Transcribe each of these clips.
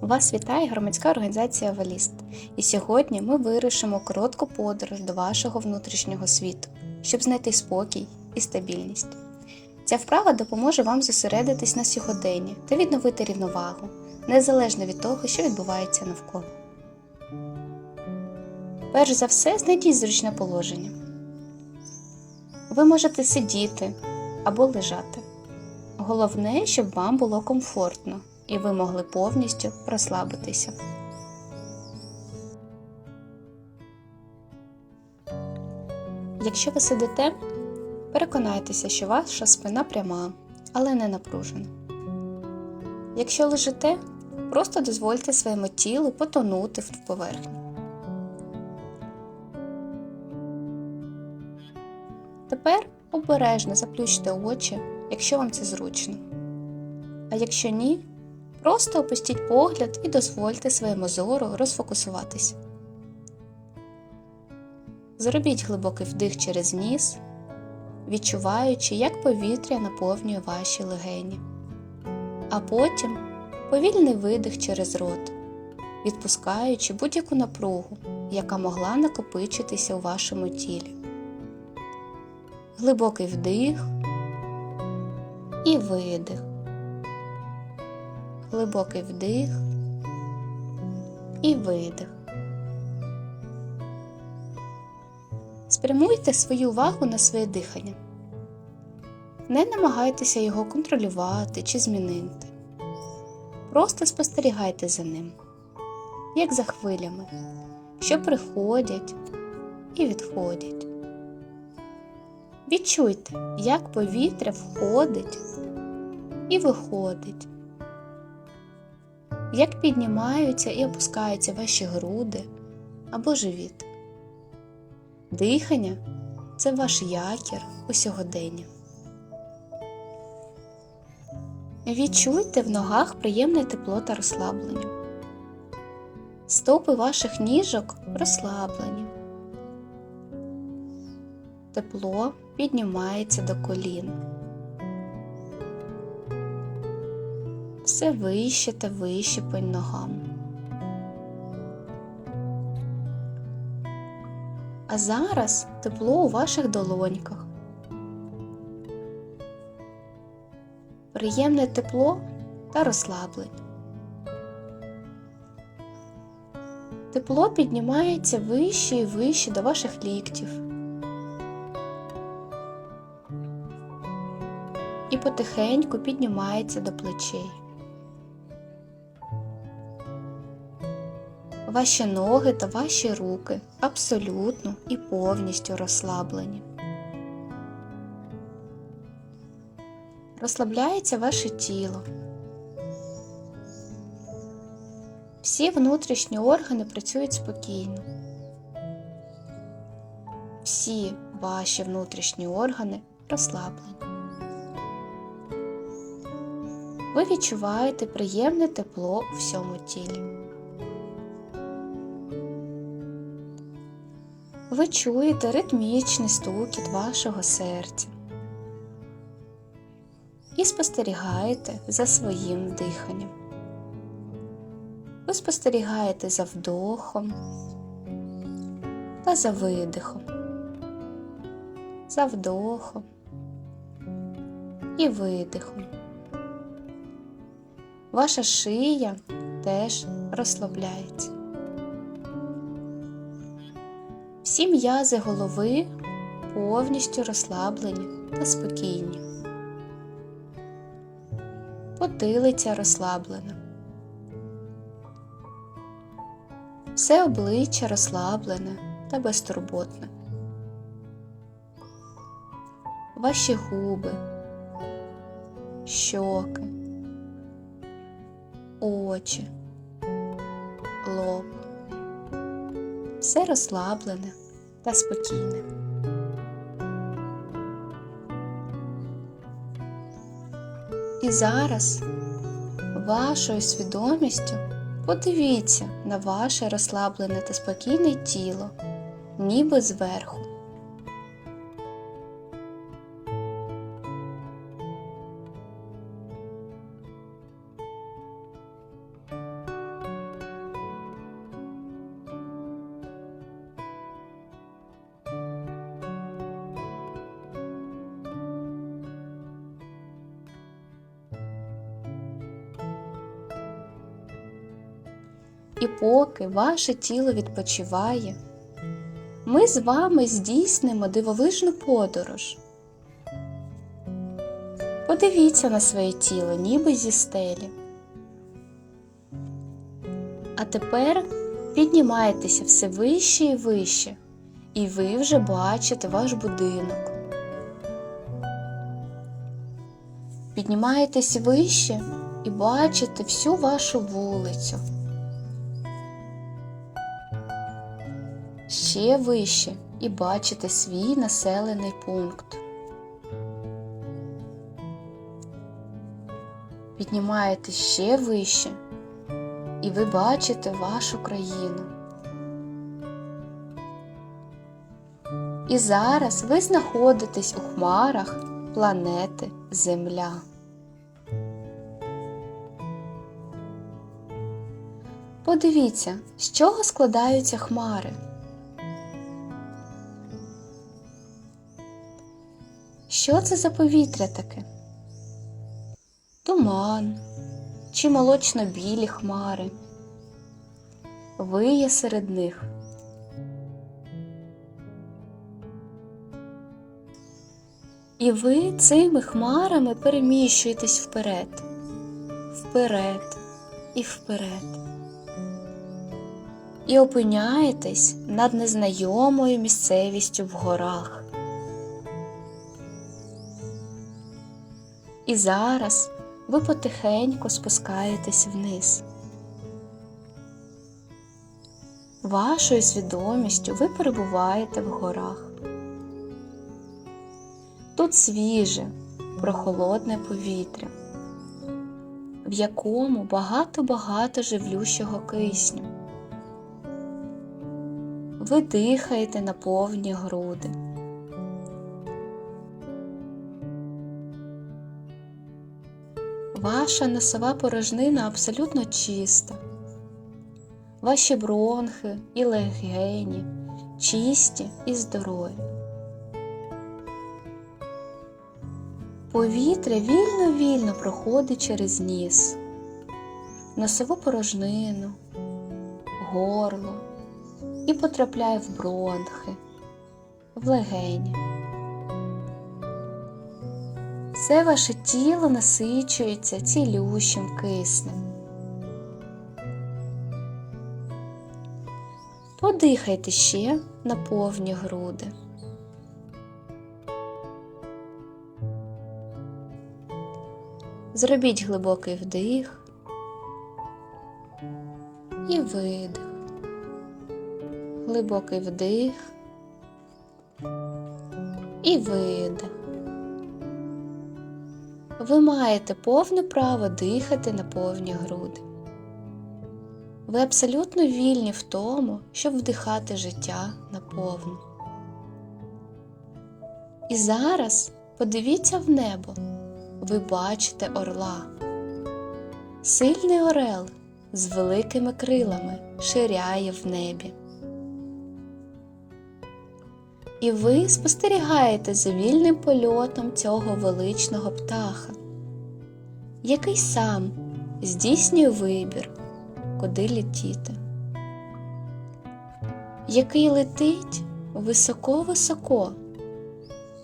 Вас вітає громадська організація Валіст. І сьогодні ми вирішимо коротку подорож до вашого внутрішнього світу, щоб знайти спокій і стабільність. Ця вправа допоможе вам зосередитись на сьогоденні та відновити рівновагу, незалежно від того, що відбувається навколо. Перш за все, знайдіть зручне положення. Ви можете сидіти або лежати. Головне, щоб вам було комфортно і ви могли повністю розслабитися. Якщо ви сидите, переконайтеся, що ваша спина пряма, але не напружена. Якщо лежите, просто дозвольте своєму тілу потонути в поверхню. Тепер обережно заплющте очі, якщо вам це зручно. А якщо ні, просто опустіть погляд і дозвольте своєму зору розфокусуватися. Зробіть глибокий вдих через ніс, відчуваючи, як повітря наповнює ваші легені, а потім повільний видих через рот, відпускаючи будь-яку напругу, яка могла накопичитися у вашому тілі. Глибокий вдих і видих. Глибокий вдих і видих. Спрямуйте свою увагу на своє дихання. Не намагайтеся його контролювати чи змінити. Просто спостерігайте за ним, як за хвилями, що приходять і відходять. Відчуйте, як повітря входить і виходить, як піднімаються і опускаються ваші груди або живіт. Дихання це ваш якір у сьогоденні. Відчуйте в ногах приємне тепло та розслаблення. Стопи ваших ніжок розслаблені. Тепло піднімається до колін. Все вище та вище по ногам. А зараз тепло у ваших долоньках. Приємне тепло та розслаблення. Тепло піднімається вище і вище до ваших ліктів. І потихеньку піднімається до плечей. Ваші ноги та ваші руки абсолютно і повністю розслаблені. Розслабляється ваше тіло. Всі внутрішні органи працюють спокійно. Всі ваші внутрішні органи розслаблені. Ви відчуваєте приємне тепло у всьому тілі. Ви чуєте ритмічний стукіт вашого серця і спостерігаєте за своїм диханням. Ви спостерігаєте за вдохом та за видихом, за вдохом і видихом. Ваша шия теж розслабляється. Всі м'язи голови повністю розслаблені та спокійні. Потилиця розслаблена. Все обличчя розслаблене та безтурботне. Ваші губи, щоки, очі, лоб. Все розслаблене та спокійне. І зараз вашою свідомістю подивіться на ваше розслаблене та спокійне тіло, ніби зверху. Поки ваше тіло відпочиває, ми з вами здійснимо дивовижну подорож. Подивіться на своє тіло, ніби зі стелі. А тепер піднімайтеся все вище і вище, і ви вже бачите ваш будинок. Піднімаєтесь вище і бачите всю вашу вулицю. Ще вище і бачите свій населений пункт. Піднімаєтесь ще вище, і ви бачите вашу країну. І зараз ви знаходитесь у хмарах планети Земля. Подивіться, з чого складаються хмари. Що це за повітря таке? Туман чи молочно-білі хмари. Ви є серед них. І ви цими хмарами переміщуєтесь вперед, вперед і вперед. І опиняєтесь над незнайомою місцевістю в горах. І зараз ви потихеньку спускаєтесь вниз. Вашою свідомістю ви перебуваєте в горах. Тут свіже, прохолодне повітря, в якому багато-багато живлющого кисню. Ви дихаєте на повні груди. Ваша носова порожнина абсолютно чиста. Ваші бронхи і легені чисті і здорові. Повітря вільно-вільно проходить через ніс, носову порожнину, горло і потрапляє в бронхи, в легені. Все ваше тіло насичується цілющим киснем. Подихайте ще на повні груди. Зробіть глибокий вдих і видих. Глибокий вдих і видих. Ви маєте повне право дихати на повні груди. Ви абсолютно вільні в тому, щоб вдихати життя наповну. І зараз подивіться в небо. Ви бачите орла. Сильний орел з великими крилами ширяє в небі. І ви спостерігаєте за вільним польотом цього величного птаха, який сам здійснює вибір, куди летіти, який летить високо-високо,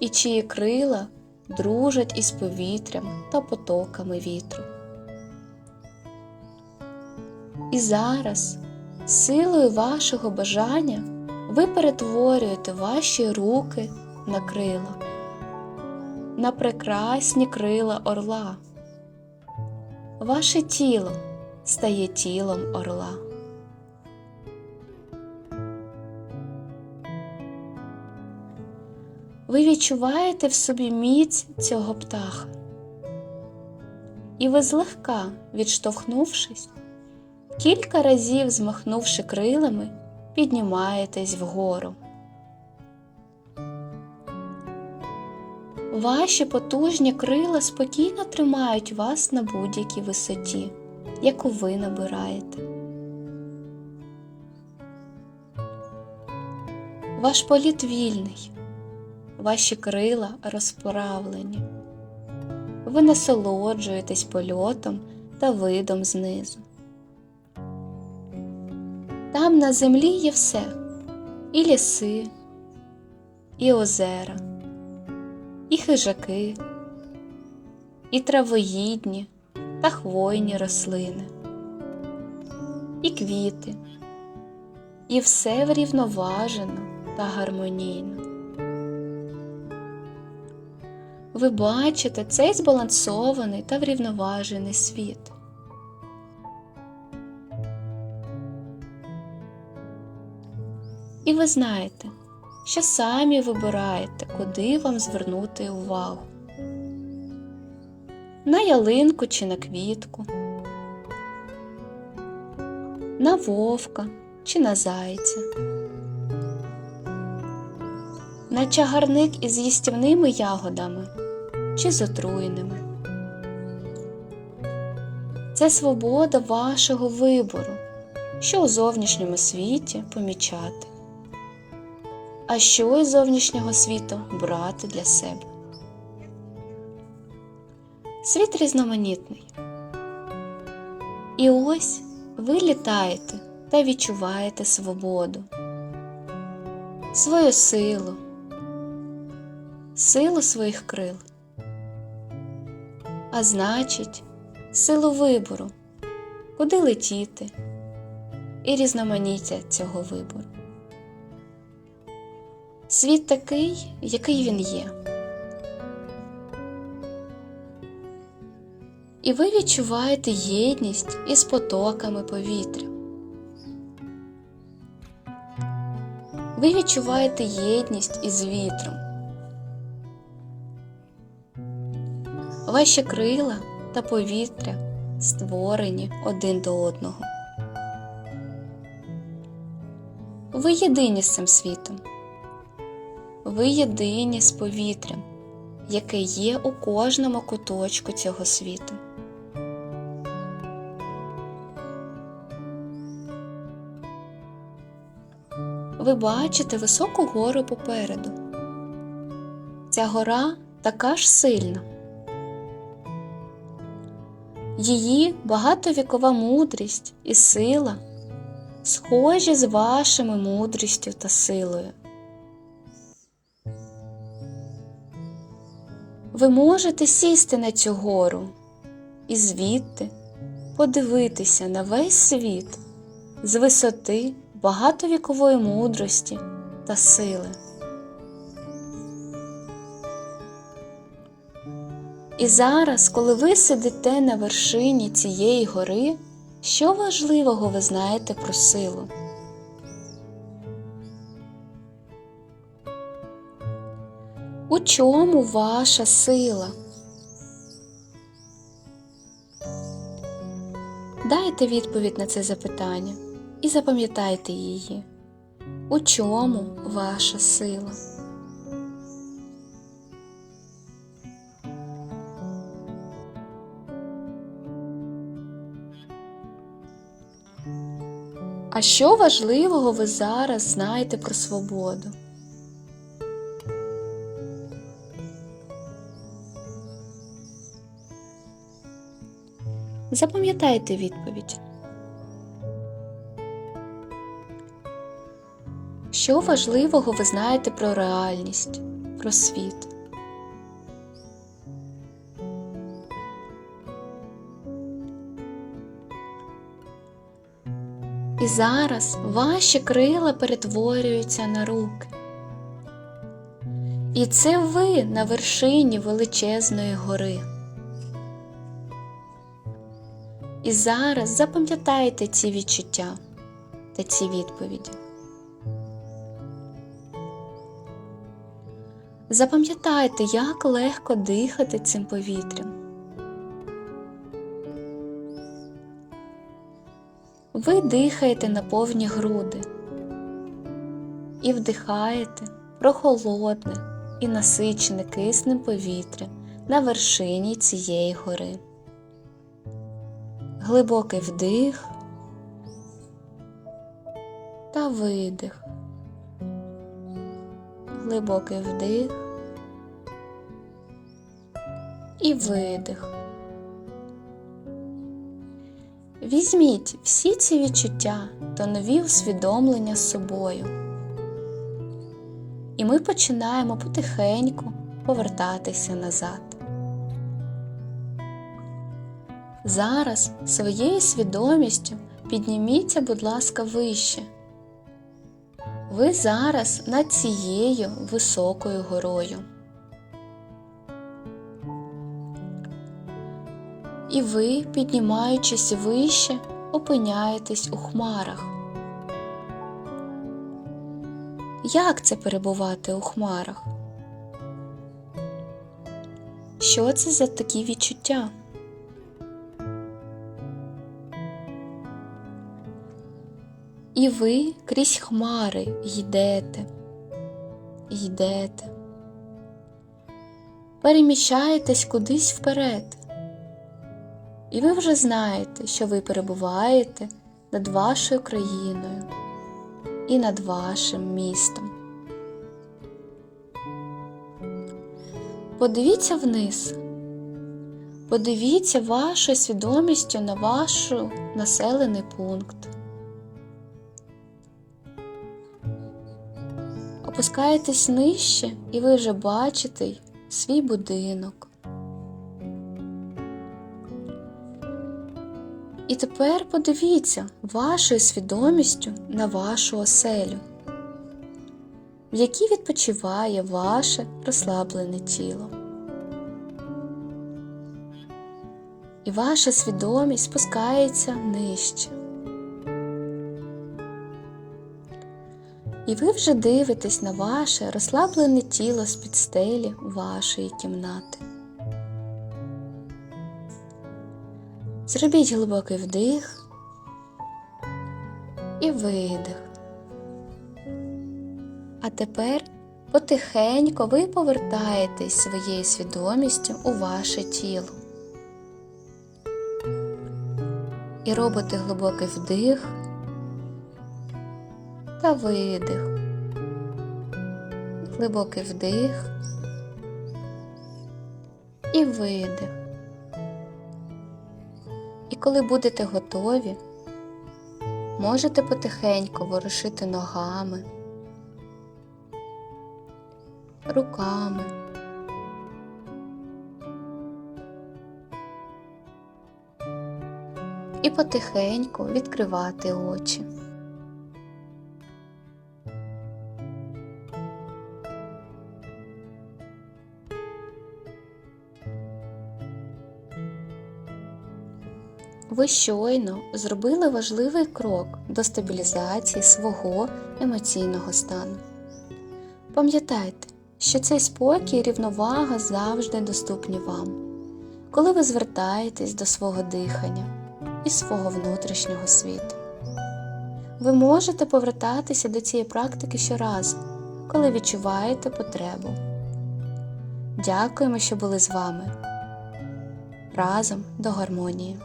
і чиї крила дружать із повітрям та потоками вітру. І зараз силою вашого бажання ви перетворюєте ваші руки на крила, на прекрасні крила орла. Ваше тіло стає тілом орла. Ви відчуваєте в собі міць цього птаха, і ви злегка, відштовхнувшись, кілька разів змахнувши крилами, піднімаєтесь вгору. Ваші потужні крила спокійно тримають вас на будь-якій висоті, яку ви набираєте. Ваш політ вільний, ваші крила розправлені. Ви насолоджуєтесь польотом та видом знизу. Там на землі є все і ліси, і озера, і хижаки, і травоїдні та хвойні рослини, і квіти, і все врівноважено та гармонійно. Ви бачите цей збалансований та врівноважений світ. І ви знаєте, що самі вибираєте, куди вам звернути увагу. На ялинку чи на квітку, на вовка чи на зайця, на чагарник із їстівними ягодами чи з отруйними. Це свобода вашого вибору, що у зовнішньому світі помічати а що із зовнішнього світу брати для себе. Світ різноманітний. І ось ви літаєте та відчуваєте свободу, свою силу, силу своїх крил, а значить, силу вибору, куди летіти і різноманіття цього вибору. Світ такий, який він є. І ви відчуваєте єдність із потоками повітря. Ви відчуваєте єдність із вітром. Ваші крила та повітря створені один до одного. Ви єдині з цим світом. Ви єдині з повітрям, яке є у кожному куточку цього світу. Ви бачите високу гору попереду. Ця гора така ж сильна. Її багатовікова мудрість і сила схожі з вашими мудрістю та силою. Ви можете сісти на цю гору і звідти подивитися на весь світ з висоти багатовікової мудрості та сили. І зараз, коли ви сидите на вершині цієї гори, що важливого ви знаєте про силу? У чому ваша сила? Дайте відповідь на це запитання і запам'ятайте її. У чому ваша сила? А що важливого ви зараз знаєте про свободу? Запам'ятайте відповідь. Що важливого ви знаєте про реальність, про світ? І зараз ваші крила перетворюються на руки. І це ви на вершині величезної гори. І зараз запам'ятайте ці відчуття та ці відповіді. Запам'ятайте, як легко дихати цим повітрям. Ви дихаєте на повні груди і вдихаєте прохолодне і насичене киснем повітря на вершині цієї гори. Глибокий вдих та видих. Глибокий вдих і видих. Візьміть всі ці відчуття та нові усвідомлення з собою. І ми починаємо потихеньку повертатися назад. Зараз своєю свідомістю підніміться, будь ласка, вище. Ви зараз над цією високою горою. І ви, піднімаючись вище, опиняєтесь у хмарах. Як це перебувати у хмарах? Що це за такі відчуття? І ви крізь хмари йдете, йдете, переміщаєтесь кудись вперед. І ви вже знаєте, що ви перебуваєте над вашою країною і над вашим містом. Подивіться вниз, подивіться вашою свідомістю на ваш населений пункт. Опускаєтесь нижче, і ви вже бачите свій будинок. І тепер подивіться вашою свідомістю на вашу оселю, в якій відпочиває ваше розслаблене тіло. І ваша свідомість спускається нижче. І ви вже дивитесь на ваше розслаблене тіло з-під стелі вашої кімнати. Зробіть глибокий вдих і видих. А тепер потихеньку ви повертаєтесь своєю свідомістю у ваше тіло. І робите глибокий вдих та видих. Глибокий вдих і видих. І коли будете готові, можете потихеньку ворушити ногами, руками. І потихеньку відкривати очі. Ви щойно зробили важливий крок до стабілізації свого емоційного стану. Пам'ятайте, що цей спокій і рівновага завжди доступні вам, коли ви звертаєтесь до свого дихання і свого внутрішнього світу. Ви можете повертатися до цієї практики щоразу, коли відчуваєте потребу. Дякуємо, що були з вами. Разом до гармонії.